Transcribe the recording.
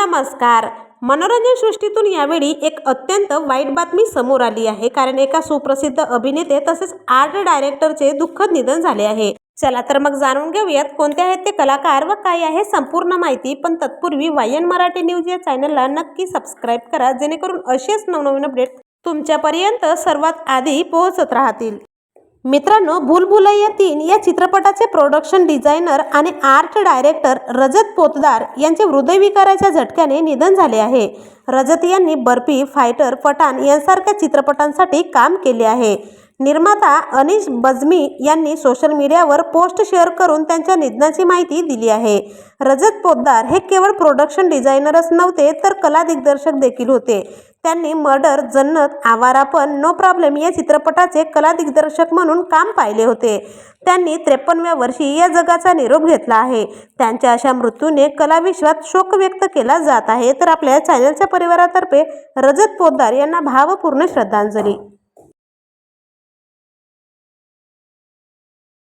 नमस्कार. मनोरंजन सृष्टीतून यावेळी एक अत्यंत वाईट बातमी समोर आली आहे. कारण एका सुप्रसिद्ध अभिनेते तसेच आर्ट डायरेक्टरचे दुःखद निधन झाले आहे. चला तर मग जाणून घेऊयात कोणते आहेत ते कलाकार व काय आहे संपूर्ण माहिती. पण तत्पूर्वी वायन मराठी न्यूज या चॅनलला नक्की सबस्क्राईब करा जेणेकरून असेच नवनवीन अपडेट तुमच्यापर्यंत सर्वात आधी पोहोचत राहतील. मित्रांनो भूलभुलैया तीन या चित्रपटाचे प्रोडक्शन डिझायनर आणि आर्ट डायरेक्टर रजत पोतदार यांचे हृदयविकाराच्या झटक्याने निधन झाले आहे. रजत यांनी बर्फी फायटर पठाण यांसारख्या चित्रपटांसाठी काम केले आहे. निर्माता अनिश बजमी यांनी सोशल मीडियावर पोस्ट शेअर करून त्यांच्या निधनाची माहिती दिली आहे. रजत पोतदार हे केवळ प्रोडक्शन डिझायनरच नव्हते तर कला दिग्दर्शक देखील होते. त्यांनी मर्डर जन्नत आवारापण नो प्रॉब्लेम या चित्रपटाचे कला दिग्दर्शक म्हणून काम पाहिले होते. त्यांनी त्रेपन्नव्या वर्षी या जगाचा निरोप घेतला आहे. त्यांच्या अशा मृत्यूने कलाविश्वात शोक व्यक्त केला जात आहे. तर आपल्या चॅनलच्या परिवारातर्फे रजत पोद्दार यांना भावपूर्ण श्रद्धांजली.